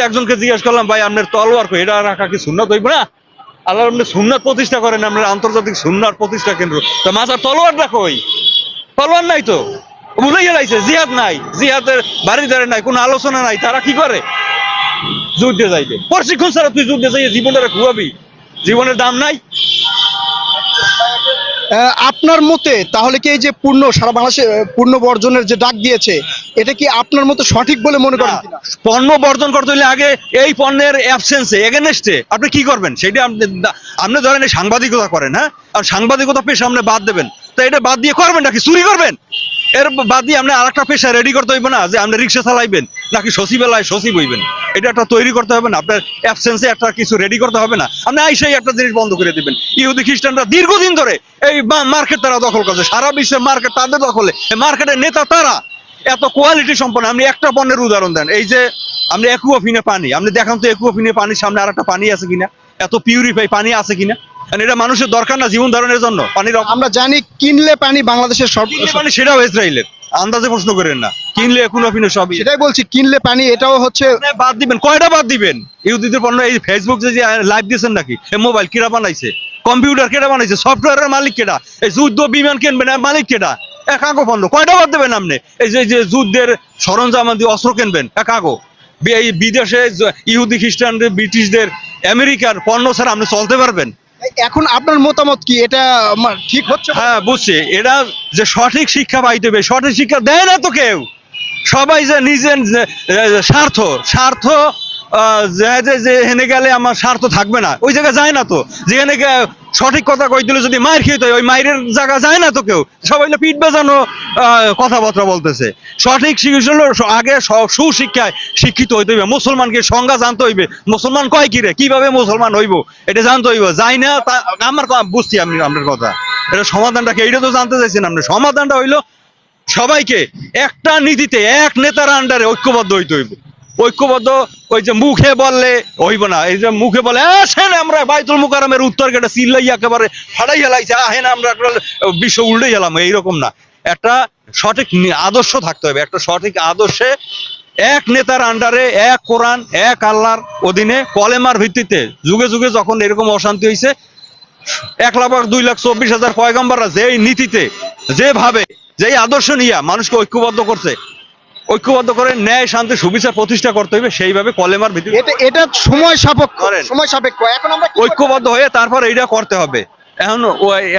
একজনকে জিজ্ঞেস করলাম, ভাই, আপনার তলোয়ার এটা রাখা কি সুন্নত হইব না? আল্লাহ আপনি সুন্নাত প্রতিষ্ঠা করেন, আপনার আন্তর্জাতিক সুন্নার প্রতিষ্ঠা কেন্দ্র। তো মাথার তলোয়ার দেখো ওই। তলোয়ার নাই তো। ভুলে গেলাইছে, জিহাদ নাই। জিহাদের বাড়ি ধারে নাই, কোনো আলোচনা নাই। তারা কি করে? যুদ্ধে যাইবে। প্রশিক্ষণ ছাড়া তুই যুদ্ধে যাই জীবনের খুয়াবি জীবনের দাম নাই। আপনার মতে তাহলে কি এই যে পূর্ণ সারা বাংলাদেশে পূর্ণ বর্জনের যে ডাক দিয়েছে এটা কি আপনার মতো সঠিক বলে মনে করেন? পণ্য বর্জন করতে হলে আগে এই পণ্যের অ্যাবসেন্সে এগেনস্টে আপনি কি করবেন? সেটা আপনি আপনি ধরেন এই সাংবাদিকতা করেন হ্যাঁ? আর সাংবাদিকতা পেশা সামনে বাদ দেবেন। তো এটা বাদ দিয়ে করবেন নাকি? চুরি করবেন? এর বাদ দিয়ে আপনি আরেকটা পেশা রেডি করতে হইবে না, যে আপনি রিক্সা চালাইবেন, নাকি সচিবালয় সচিব হইবেন। এটা একটা তৈরি করতে হবে না, আপনার অ্যাবসেন্সে একটা কিছু রেডি করতে হবে না। আপনি আইসাই একটা জিনিস বন্ধ করে দিবেন। ইহুদি খ্রিস্টানরা দীর্ঘদিন ধরে এই মার্কেট তারা দখল করছে, সারা বিশ্বের মার্কেট তাদের দখলে। এই মার্কেটের নেতা তারা এত কোয়ালিটি সম্পন্ন, আপনি একটা পণ্যের উদাহরণ দেন, এই যে আপনি একুয়াফিনে পানি, আপনি দেখান তো একুয়াফিনে পানির সামনে আর একটা পানি আছে কিনা? এত পিউরিফাই পানি আছে কিনা? এটা মানুষের দরকার না জীবন ধারণের জন্য। পানির আমরা জানি কিনলে পানি বাংলাদেশের সব পানি সেটাও ইসরায়েলের। আন্দাজে প্রশ্ন করেন না। কিনলে একুয়াফিনে সবই। সেটাই বলছি কিনলে পানি এটাও হচ্ছে বাদ দিবেন। কয়টা বাদ দিবেন? ইহুদিদের পণ্য এই ফেসবুক যে লাইভ দিয়েছেন নাকি? মোবাইল কেটা বানাইছে? কম্পিউটার কেটা বানাইছে? সফটওয়্যারের মালিক কেটা এই যুদ্ধ বিমান কিনবে না? মালিক কেটা একাগো পণ্য। কয়টা বাদ দেবেন আপনি? এই যে যে যুদ্ধের সরঞ্জাম দিয়ে অস্ত্র কিনবেন একাগো বি- এই বিদেশে ইহুদি খ্রিস্টানদের ব্রিটিশদের আমেরিকার পণ্য ছাড়া আপনি চলতে পারবেন? এখন আপনার মতামত কি? এটা ঠিক হচ্ছে? হ্যাঁ বুঝছি। এরা যে সঠিক শিক্ষা পাইতে হবে সঠিক শিক্ষা দেয় না তো কেউ। সবাই যে নিজের স্বার্থ স্বার্থ হেনে গেলে আমার স্বার্থ থাকবে না। ওই জায়গায় যায় না তো। যেখানে সঠিক কথা কই দিলে যদি মায়ের খেতে হয়, ওই মায়ের জায়গা যায় না তো কেউ। সবাই পিঠ বেজানো কথাবার্তা বলতেছে। সঠিক হলো আগে সুশিক্ষায় শিক্ষিত হইতে হইবে। মুসলমানকে সংজ্ঞা জানতে হইবে। মুসলমান কয় কি রে কীভাবে মুসলমান হইব? এটা জানতে হইব। যাই না আমার বুঝছি আমি আপনার কথা। এটা সমাধানটা কি? এইটা তো জানতে চাইছেন আপনি। সমাধানটা হইল সবাইকে একটা নীতিতে এক নেতার আন্ডারে ঐক্যবদ্ধ হইতে হইব। ঐক্যবদ্ধ, ওই যে মুখে বললে হইব না। এই যে মুখে বলে আসেন আমরা বাইতুল মুকারমের উত্তর গেটে চিল্লাই একেবারে ফাড়াই হেলাইছে আহেন আমরা বিশ্ব উল্টে গেলাম। এইরকম না। একটা সঠিক আদর্শ থাকতে হবে। একটা সঠিক আদর্শে এক নেতার আন্ডারে, এক কোরআন, এক আল্লাহর অধীনে কলেমার ভিত্তিতে যুগে যুগে যখন এরকম অশান্তি হয়েছে এক লাখ, দুই লাখ, চব্বিশ হাজার পয়গম্বররা যেই নীতিতে, যেভাবে, যেই আদর্শ নিয়ে মানুষকে ঐক্যবদ্ধ করছে ঐক্যবদ্ধ করে ন্যায় শান্তি সুবিচার প্রতিষ্ঠা করতে হবে সেইভাবে কলেমার ভিত্তিতে এটা এটা সময় সাপেক্ষ। সময় সাপেক্ষ। এখন আমরা ঐক্যবদ্ধ হয়ে তারপর এইটা করতে হবে। এখন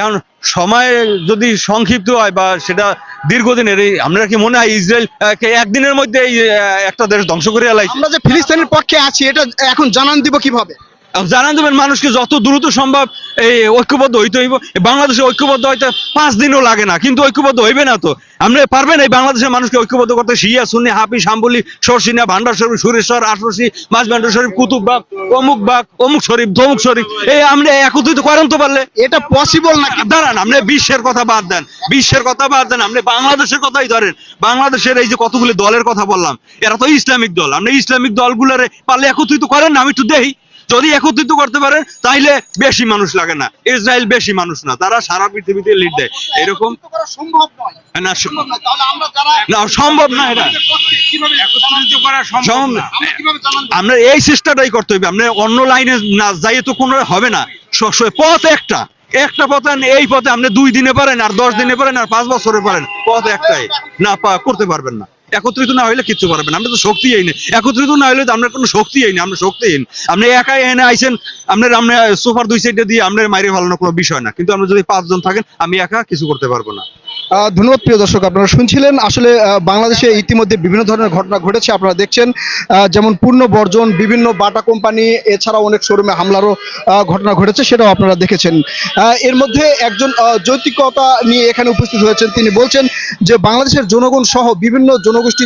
এখন সময় যদি সংক্ষিপ্ত হয় বা সেটা দীর্ঘদিনের এই আপনারা কি মনে হয় ইসরায়েল একদিনের মধ্যে এই একটা দেশ ধ্বংস করে এলাইছে? আমরা যে ফিলিস্তিনের পক্ষে আছি এটা এখন জানান দিব কীভাবে? জানান দেবেন মানুষকে যত দ্রুত সম্ভব এই ঐক্যবদ্ধ হইতে হইব। বাংলাদেশে ঐক্যবদ্ধ হইতে পাঁচ দিনও লাগে না কিন্তু ঐক্যবদ্ধ হইবে না তো। আপনি পারবেন এই বাংলাদেশের মানুষকে ঐক্যবদ্ধ করতে? শিয়া সুন্নি হাফি শাম্বলি সরসিনা ভান্ডার শরীফ সুরেশ্বর আটরসি মাঝভান্ডার শরীফ কুতুববাগ অমুক বাগ অমুক শরীফ ধমুক শরীফ। এই আপনি একত্রিত করেন তো পারলে। এটা পসিবল না। দাঁড়ান আপনি বিশ্বের কথা বাদ দেন। বিশ্বের কথা বাদ দেন আপনি বাংলাদেশের কথাই ধরেন। বাংলাদেশের এই যে কতগুলি দলের কথা বললাম এরা তো ইসলামিক দল। আপনি ইসলামিক দলগুলোরে পারলে একত্রিত করেন না আমি একটু দেখি। যদি একত্রিত করতে পারেন তাইলে বেশি মানুষ লাগে না। ইসরায়েল বেশি মানুষ না তারা সারা পৃথিবীতে লিড দেয়। এরকম সম্ভব না সম্ভব আমরা না এটা। আমরা এই চেষ্টাটাই করতে হবে। আমরা অন্য লাইনে না যাই তো কোনো হবে না। পথ একটা। একটা পথে এই পথে আপনি দুই দিনে পারেন আর দশ দিনে পারেন আর পাঁচ বছরে পারেন। পথ একটাই। না পা- করতে পারবেন না। একত্রিত না হইলে কিচ্ছু পারবেন আমরা তো শক্তি এই একত্রিত না হইলে তো আমরা কোনো শক্তি এই নেই আমরা শক্তিহীন। আপনি একাই এনে আইছেন আপনার আপনি সোফার দুই সাইডে দিয়ে আপনার মাইরে ফেলানো কোনো বিষয় না। কিন্তু আমরা যদি পাঁচজন থাকেন আমি একা কিছু করতে পারব না। ধন্যবাদ প্রিয় দর্শক আপনারা শুনছিলেন। আসলে বাংলাদেশে ইতিমধ্যে বিভিন্ন ধরনের ঘটনা ঘটেছে আপনারা দেখছেন। যেমন পূর্ণ বর্জন বিভিন্ন বাটা কোম্পানি এছাড়াও অনেক শোরুমে হামলারও ঘটনা ঘটেছে সেটাও আপনারা দেখেছেন। এর মধ্যে একজন আহ, যৌক্তিকতা নিয়ে এখানে উপস্থিত হয়েছেন। তিনি বলছেন যে বাংলাদেশের জনগণ সহ বিভিন্ন জনগোষ্ঠী